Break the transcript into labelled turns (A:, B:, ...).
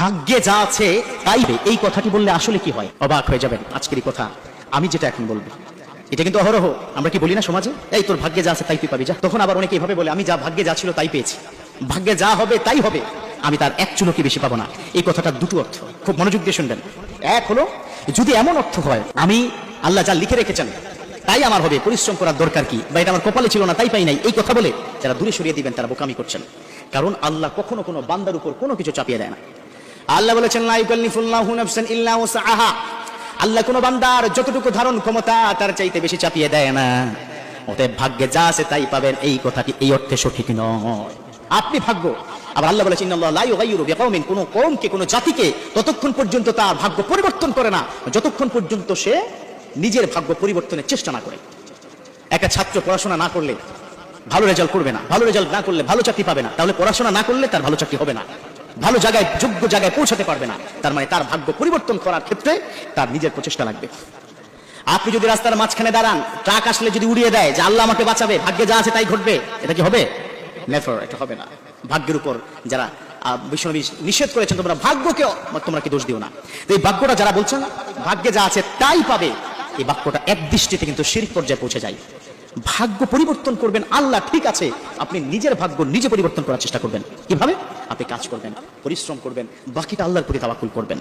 A: ভাগ্যে যা আছে তাই। এই কথাটি বললে আসলে কি হয়? অবাক হয়ে যাবেন আজকের কথা। আমি যেটা এখন বলব, এটা কিন্তু অহরহ। আমরা কি বলি না সমাজে? এই তোর ভাগ্যে যা আছে তাই তুই পাবি, যা। তখন আবার অনেকে এভাবে বলে, আমি যা ভাগ্যে যা ছিল তাই পেয়েছি। ভাগ্যে যা হবে তাই হবে। আমি তার এক চুলো কি বেশি পাবো না। এই কথাটা দুটো অর্থ। খুব মনোযোগ দিয়ে শুনবেন। এক হলো, যদি এমন অর্থ হয়, আমি আল্লাহ যা লিখে রেখেছেন, তাই আমার হবে। পরিশ্রম করার দরকার কি? বা এটা আমার কপালে ছিল না, তাই পাই নাই। এই কথা বলে যারা দূরে সরিয়ে দিবেন, তারা বোকামি করছেন। কারণ আল্লাহ কখনো কোনো বান্দার উপর কোনো কিছু চাপিয়ে দেয় না। আল্লাহ বলেছেন ইল্লা আল্লাহ কোনো বান্দার যতটুকু ধারণ ক্ষমতা, তার চাইতে বেশি চাপিয়ে দেয় না। অতএব ভাগ্যে যা আছে তাই পাবেন। এই কথাটি এই অর্থে সঠিক নয়। আপনি ভাগ্য। আবার আল্লাহ বলেছেন ততক্ষণ পর্যন্ত তার ভাগ্য পরিবর্তন করে না। যতক্ষণ পর্যন্ত সে নিজের ভাগ্য পরিবর্তনের চেষ্টা না করে। একটা ছাত্র পড়াশোনা না করলে ভালো রেজাল্ট করবে না। ভালো রেজাল্ট না করলে ভালো চাকরি পাবে না। তাহলে পড়াশোনা না করলে তার ভালো চাকরি হবে না। ভালো জায়গায় যোগ্য জায়গায় পৌঁছাতে পারবে না। তার মানে তার ভাগ্য পরিবর্তন করার ক্ষেত্রে তার নিজের প্রচেষ্টা লাগবে। আপনি যদি রাস্তার মাঝখানে দাঁড়ান ট্রাক আসলে যদি উড়িয়ে দেয় যে আল্লাহ আমাকে বাঁচাবে ভাগ্যে যা আছে তাই ঘটবে এটা কি হবে? নেফার এটা হবে না। ভাগ্যের উপর যারা আহ, বিষ্ণুনবী নিষেধ করেছেন তোমরা ভাগ্যকে তোমরা কি দোষ দিও না। তো এই বাক্যটা যারা বলছেন ভাগ্যে যা আছে তাই পাবে এই বাক্যটা এক দৃষ্টিতে কিন্তু শিরিক পর্যায়ে পৌঁছে যায়। ভাগ্য পরিবর্তন করবেন, আল্লাহ ঠিক আছে। আপনি নিজের ভাগ্য নিজে পরিবর্তন করার চেষ্টা করবেন। কীভাবে? আপনি কাজ করবেন, পরিশ্রম করবেন, বাকিটা আল্লাহর প্রতি তাওয়াক্কুল করবেন।